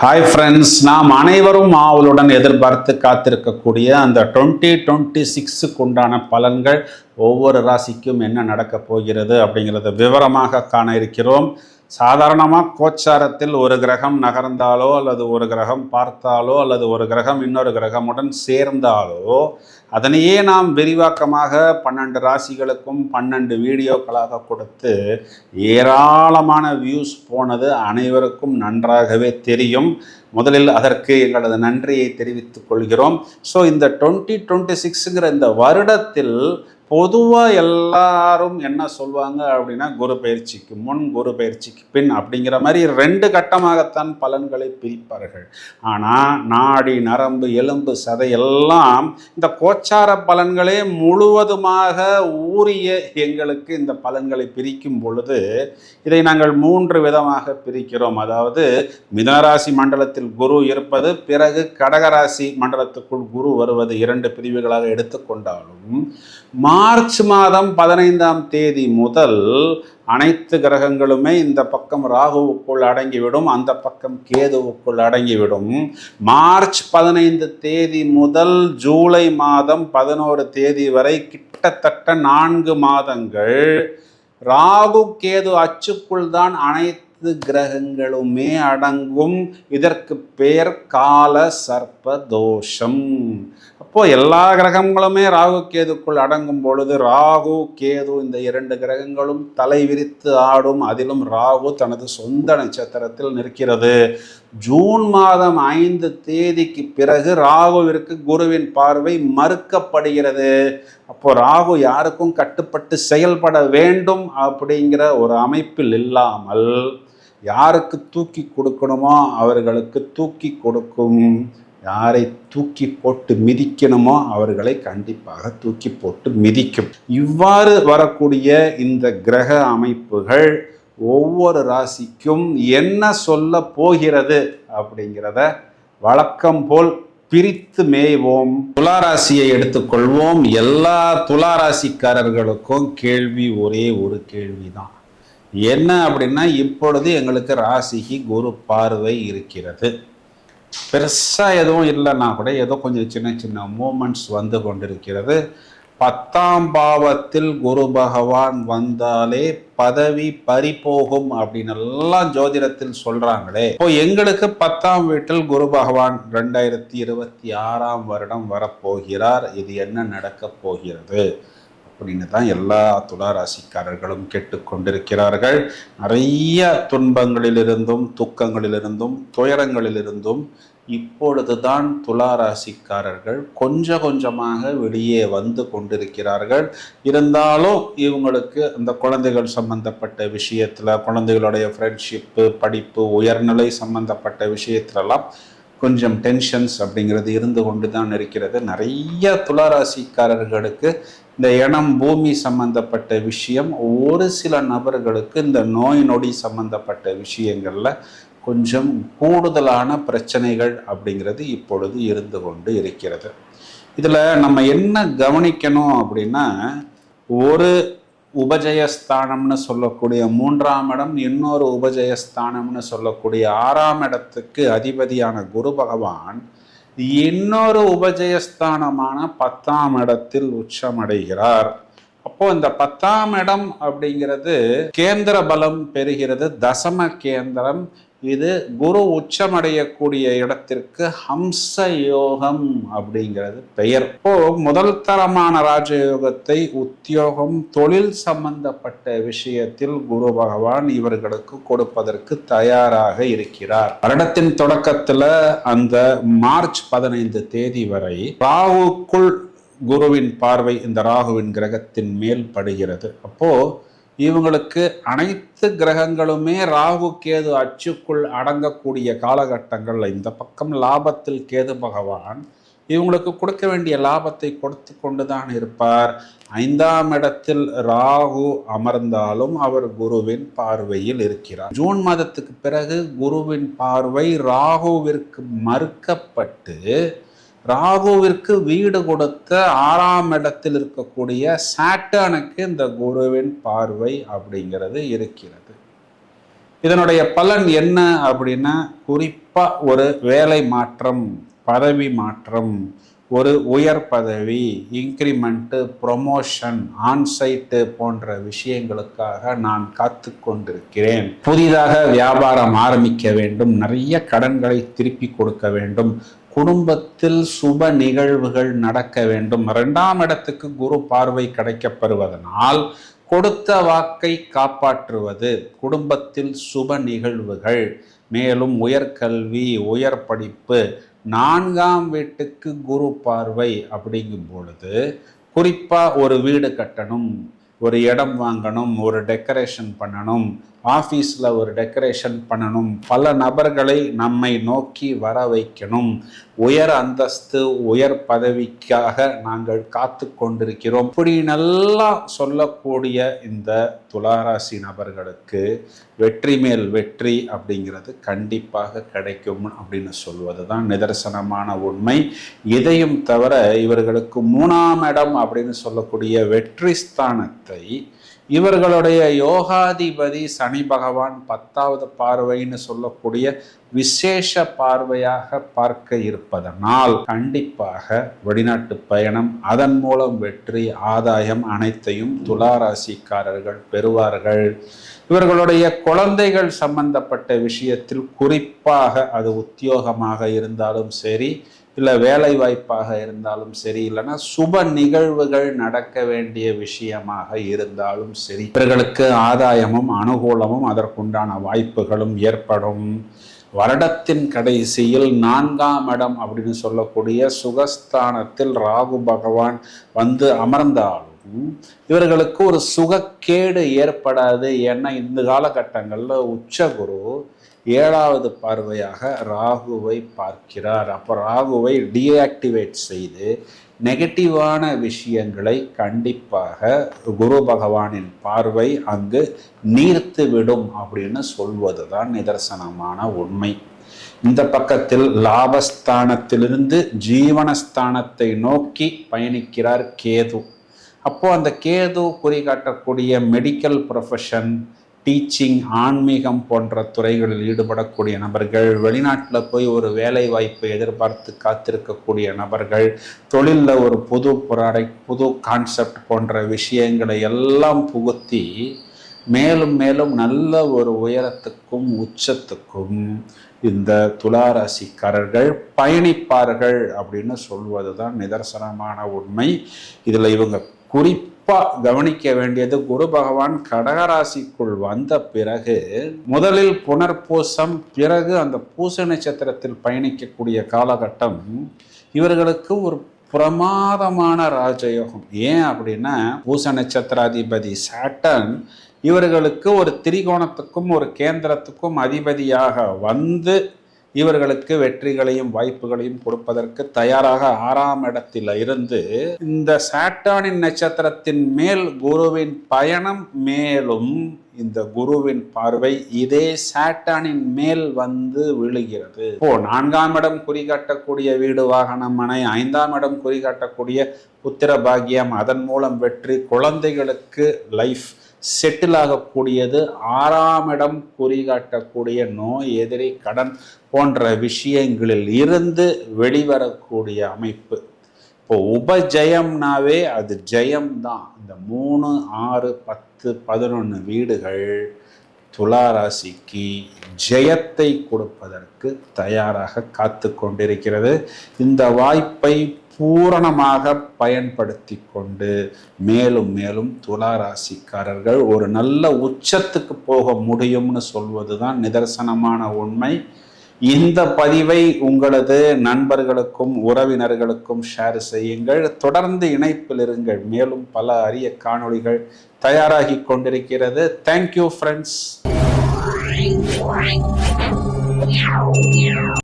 Hi friends நாம் அனைவரும் ஆவலுடன் எதிர்பார்த்து காத்திருக்கக்கூடிய அந்த டுவெண்ட்டி டுவெண்ட்டி சிக்ஸுக்கு உண்டான பலன்கள் ஒவ்வொரு ராசிக்கும் என்ன நடக்கப் போகிறது அப்படிங்கிறத விவரமாக காண இருக்கிறோம். சாதாரணமாக கோச்சாரத்தில் ஒரு கிரகம் நகர்ந்தாலோ அல்லது ஒரு கிரகம் பார்த்தாலோ அல்லது ஒரு கிரகம் இன்னொரு கிரகமுடன் சேர்ந்தாலோ அதனையே நாம் விரிவாக்கமாக பன்னெண்டு ராசிகளுக்கும் பன்னெண்டு வீடியோக்களாக கொடுத்து ஏராளமான வியூஸ் போனது அனைவருக்கும் நன்றாகவே தெரியும். முதலில் அதற்கு எங்களது நன்றியை தெரிவித்துக் கொள்கிறோம். ஸோ இந்த டுவெண்ட்டி டுவெண்ட்டி சிக்ஸுங்கிற இந்த வருடத்தில் பொதுவாக எல்லாரும் என்ன சொல்லுவாங்க அப்படின்னா குரு பயிற்சிக்கு முன் குரு பயிற்சிக்கு பின் அப்படிங்கிற மாதிரி ரெண்டு கட்டமாகத்தான் பலன்களை பிரிப்பார்கள். ஆனால் நாடி நரம்பு எலும்பு சதை எல்லாம் இந்த கோச்சார பலன்களே முழுவதுமாக ஊறிய எங்களுக்கு இந்த பலன்களை பிரிக்கும் பொழுது இதை நாங்கள் மூன்று விதமாக பிரிக்கிறோம். அதாவது மிதனராசி மண்டலத்தில் குரு இருப்பது பிறகு கடகராசி மண்டலத்துக்குள் குரு வருவது இரண்டு பிரிவுகளாக எடுத்துக்கொண்டாலும் மா மார்ச் மாதம் பதினைந்தாம் தேதி முதல் அனைத்து கிரகங்களுமே இந்த பக்கம் ராகுவுக்குள் அடங்கிவிடும் அந்த பக்கம் கேதுவுக்குள் அடங்கிவிடும். மார்ச் பதினைந்து தேதி முதல் ஜூலை மாதம் பதினோரு தேதி வரை கிட்டத்தட்ட நான்கு மாதங்கள் ராகு கேது அச்சுக்குள் தான் அனைத்து கிரகங்களுமே அடங்கும். இதற்கு பெயர் கால சர்ப்ப தோஷம். அப்போ எல்லா கிரகங்களுமே ராகு கேதுக்குள் அடங்கும் பொழுது ராகு கேது இந்த இரண்டு கிரகங்களும் தலை விரித்து ஆடும். அதிலும் ராகு தனது சொந்த நட்சத்திரத்தில் நிற்கிறது. ஜூன் மாதம் ஐந்து தேதிக்கு பிறகு ராகுவிற்கு குருவின் பார்வை மறுக்கப்படுகிறது. அப்போ ராகு யாருக்கும் கட்டுப்பட்டு செயல்பட வேண்டும் அப்படிங்கிற ஒரு அமைப்பில் இல்லாமல் யாருக்கு தூக்கி கொடுக்கணுமோ அவர்களுக்கு தூக்கி கொடுக்கும். யாரை தூக்கி போட்டு மிதிக்கணுமோ அவர்களை கண்டிப்பாக தூக்கி போட்டு மிதிக்கும். இவ்வாறு வரக்கூடிய இந்த கிரக அமைப்புகள் ஒவ்வொரு ராசிக்கும் என்ன சொல்ல போகிறது அப்படிங்கிறத வழக்கம் போல் பிரித்து மேய்வோம். துளாராசியை எடுத்துக்கொள்வோம். எல்லா துளாராசிக்காரர்களுக்கும் கேள்வி ஒரே ஒரு கேள்விதான். என்ன அப்படின்னா இப்பொழுது எங்களுக்கு ராசிக்கு குரு பார்வை இருக்கிறது. பெருசாக எதுவும் இல்லைன்னா கூட ஏதோ கொஞ்சம் சின்ன சின்ன மூமெண்ட்ஸ் வந்து கொண்டிருக்கிறது. பத்தாம் பாவத்தில் குரு பகவான் வந்தாலே பதவி பறிபோகும் அப்படின்னு எல்லாம் ஜோதிடத்தில் சொல்றாங்களே. இப்போ எங்களுக்கு பத்தாம் வீட்டில் குரு பகவான் ரெண்டாயிரத்தி இருபத்தி ஆறாம் வருடம் வரப்போகிறார். இது என்ன நடக்க போகிறது? அப்படின்னு தான் எல்லா துளாராசிக்காரர்களும் கேட்டுக்கொண்டிருக்கிறார்கள். நிறைய துன்பங்களிலிருந்தும் துக்கங்களிலிருந்தும் துயரங்களிலிருந்தும் இப்பொழுதுதான் துளாராசிக்காரர்கள் கொஞ்சம் கொஞ்சமாக வெளியே வந்து கொண்டிருக்கிறார்கள். இருந்தாலும் இவங்களுக்கு அந்த குழந்தைகள் சம்பந்தப்பட்ட விஷயத்தில் குழந்தைகளுடைய ஃப்ரெண்ட்ஷிப்பு படிப்பு உயர்நிலை சம்பந்தப்பட்ட விஷயத்திலலாம் கொஞ்சம் டென்ஷன்ஸ் அப்படிங்கிறது இருந்து கொண்டு தான் இருக்கிறது. நிறைய துளாராசிக்காரர்களுக்கு இந்த இனம் பூமி சம்பந்தப்பட்ட விஷயம் ஒரு சில நபர்களுக்கு இந்த நோய் நொடி சம்பந்தப்பட்ட விஷயங்களில் கொஞ்சம் கூடுதலான பிரச்சனைகள் அப்படிங்கிறது இப்பொழுது இருந்து கொண்டு இருக்கிறது. இதில் நம்ம என்ன கவனிக்கணும் அப்படின்னா ஒரு உபஜயஸ்தானம்னு சொல்லக்கூடிய மூன்றாம் இடம் இன்னொரு உபஜயஸ்தானம்னு சொல்லக்கூடிய ஆறாம் இடத்துக்கு அதிபதியான குரு பகவான் இன்னொரு உபஜயஸ்தானமான பத்தாம் இடத்தில் உச்சமடைகிறார். அப்போ இந்த பத்தாம் இடம் அப்படிங்கிறது கேந்திர பலம் பெறுகிறது. தசம கேந்திரம் இது குரு உச்சமடையக்கூடிய இடத்திற்கு ஹம்ச யோகம் அப்படிங்கிறது பெயர். இப்போ முதல் தரமான ராஜயோகத்தை உத்தியோகம் தொழில் சம்பந்தப்பட்ட விஷயத்தில் குரு பகவான் இவர்களுக்கு கொடுப்பதற்கு தயாராக இருக்கிறார். வருடத்தின் தொடக்கத்துல அந்த மார்ச் பதினைந்து தேதி வரை ராகுக்குள் குருவின் பார்வை இந்த ராகுவின் கிரகத்தின் மேல் படுகிறது. அப்போ இவங்களுக்கு அனைத்து கிரகங்களுமே ராகு கேது அச்சுக்குள் அடங்கக்கூடிய காலகட்டங்களில் இந்த பக்கம் லாபத்தில் கேது பகவான் இவங்களுக்கு கொடுக்க வேண்டிய லாபத்தை கொடுத்து கொண்டுதான் இருப்பார். ஐந்தாம் இடத்தில் ராகு அமர்ந்தாலும் அவர் குருவின் பார்வையில் இருக்கிறார். ஜூன் மாதத்துக்கு பிறகு குருவின் பார்வை ராகுவிற்கு மறுக்கப்பட்டு ராகுவிற்கு வீடு கொடுத்த ஆறாம் இடத்தில் இருக்கக்கூடிய சாட்டனுக்கு இந்த குருவின் பார்வை அப்படிங்கிறது இருக்கிறது. இதனுடைய பலன் என்ன அப்படின்னா குறிப்பாக ஒரு வேலை மாற்றம் பதவி மாற்றம் ஒரு உயர் பதவி இன்க்ரிமெண்ட்டு ப்ரொமோஷன் ஆன்சைட்டு போன்ற விஷயங்களுக்காக நான் காத்து கொண்டிருக்கிறேன். புதிதாக வியாபாரம் ஆரம்பிக்க வேண்டும் நிறைய கடன்களை திருப்பி கொடுக்க வேண்டும். குடும்பத்தில் சுப நிகழ்வுகள் நடக்க வேண்டும். இரண்டாம் இடத்துக்கு குரு பார்வை கிடைக்கப்பெறுவதனால் கொடுத்த வாக்கை காப்பாற்றுவது குடும்பத்தில் சுப நிகழ்வுகள் மேலும் உயர்கல்வி உயர் படிப்பு நான்காம் வீட்டுக்கு குரு பார்வை அப்படிங்கும் பொழுது குறிப்பாக ஒரு வீடு கட்டணும் ஒரு இடம் வாங்கணும் ஒரு டெக்கரேஷன் பண்ணணும் ஆஃபீஸில் ஒரு டெக்கரேஷன் பண்ணணும். பல நபர்களை நம்மை நோக்கி வர வைக்கணும். உயர் அந்தஸ்து உயர் பதவிக்காக நாங்கள் காத்து கொண்டிருக்கிறோம். இப்படி நல்லா சொல்லக்கூடிய இந்த துளாராசி நபர்களுக்கு வெற்றி மேல் வெற்றி அப்படிங்கிறது கண்டிப்பாக கிடைக்கும் அப்படின்னு சொல்வது தான் நிதர்சனமான உண்மை. இதையும் தவிர இவர்களுக்கு மூணாம் இடம் அப்படின்னு சொல்லக்கூடிய வெற்றி ஸ்தானத்தை இவர்களுடைய யோகாதிபதி சனி பகவான் பத்தாவது பார்வைன்னு சொல்லக்கூடிய விசேஷ பார்வையாக பார்க்க இருப்பதனால் கண்டிப்பாக வெளிநாட்டு பயணம் அதன் மூலம் வெற்றி ஆதாயம் அனைத்தையும் துளாராசிக்காரர்கள் பெறுவார்கள். இவர்களுடைய குழந்தைகள் சம்பந்தப்பட்ட விஷயத்தில் குறிப்பாக அது உத்தியோகமாக இருந்தாலும் சரி இல்லை வேலை வாய்ப்பாக இருந்தாலும் சரி இல்லைன்னா சுப நிகழ்வுகள் நடக்க வேண்டிய விஷயமாக இருந்தாலும் சரி இவர்களுக்கு ஆதாயமும் அனுகூலமும் அதற்குண்டான வாய்ப்புகளும் ஏற்படும். வருடத்தின் கடைசியில் நான்காம் இடம் அப்படின்னு சொல்லக்கூடிய சுகஸ்தானத்தில் ராகு பகவான் வந்து அமர்ந்தாலும் இவர்களுக்கு ஒரு சுகக்கேடு ஏற்படாது. ஏன்னா இந்த காலகட்டங்களில் உச்சகுரு ஏழாவது பார்வையாக ராகுவை பார்க்கிறார். அப்போ ராகுவை டீஆக்டிவேட் செய்து நெகட்டிவான விஷயங்களை கண்டிப்பாக குரு பகவானின் பார்வை அங்கு நீர்த்து விடும் அப்படின்னு சொல்வது தான் நிதர்சனமான உண்மை. இந்த பக்கத்தில் லாபஸ்தானத்திலிருந்து ஜீவனஸ்தானத்தை நோக்கி பயணிக்கிறார் கேது. அப்போ அந்த கேது குறிகாட்டக்கூடிய மெடிக்கல் ப்ரொஃபஷன் டீச்சிங் ஆன்மீகம் போன்ற துறைகளில் ஈடுபடக்கூடிய நபர்கள் வெளிநாட்டில் போய் ஒரு வேலை வாய்ப்பை எதிர்பார்த்து காத்திருக்கக்கூடிய நபர்கள் தொழிலில் ஒரு புது ப்ராடக்ட் புது கான்செப்ட் போன்ற விஷயங்களை எல்லாம் புகுத்தி மேலும் மேலும் நல்ல ஒரு உயரத்துக்கும் உச்சத்துக்கும் இந்த துளாராசிக்காரர்கள் பயணிப்பார்கள் அப்படின்னு சொல்வது தான் நிதர்சனமான உண்மை. இதில் இவங்க குறிப்பாக கவனிக்க வேண்டியது குரு பகவான் கடகராசிக்குள் வந்த பிறகு முதலில் புனர்பூசம் பிறகு அந்த பூச நட்சத்திரத்தில் பயணிக்கக்கூடிய காலகட்டம் இவர்களுக்கு ஒரு பிரமாதமான ராஜயோகம். ஏன் அப்படின்னா பூச நட்சத்திராதிபதி சாட்டன் இவர்களுக்கு ஒரு திரிகோணத்துக்கும் ஒரு கேந்திரத்துக்கும் அதிபதியாக வந்து இவர்களுக்கு வெற்றிகளையும் வாய்ப்புகளையும் கொடுப்பதற்கு தயாராக ஆறாம் இடத்தில் இருந்து இந்த சாட்டானின் நட்சத்திரத்தின் மேல் குருவின் பயணம் மேலும் இந்த குருவின் பார்வை இதே சாட்டானின் மேல் வந்து விழுகிறது. இப்போ நான்காம் இடம் குறிகாட்டக்கூடிய வீடு வாகனம் மனை ஐந்தாம் இடம் குறிகாட்டக்கூடிய புத்திர பாக்கியம் அதன் மூலம் வெற்றி குழந்தைகளுக்கு லைஃப் செட்டில் ஆகக்கூடியது ஆறாம் இடம் குறிகாட்டக்கூடிய நோய் எதிரி கடன் போன்ற விஷயங்களில் இருந்து வெளிவரக்கூடிய அமைப்பு. இப்போ உபஜயம்னாவே அது ஜெயம்தான். இந்த மூணு ஆறு பத்து பதினொன்று வீடுகள் துளாராசிக்கு ஜெயத்தை கொடுப்பதற்கு தயாராக காத்து கொண்டிருக்கிறது இந்த வாய்ப்பை பூரணமாக பயன்படுத்தி கொண்டு மேலும் மேலும் துலா ராசிக்காரர்கள் ஒரு நல்ல உச்சத்துக்கு போக முடியும்னு சொல்வது தான் நிதர்சனமான உண்மை. இந்த பதிவை உங்களது நண்பர்களுக்கும் உறவினர்களுக்கும் ஷேர் செய்யுங்கள். தொடர்ந்து இணைப்பில் இருங்கள். மேலும் பல அரிய காணொளிகள் தயாராகி கொண்டிருக்கிறது. Thank you friends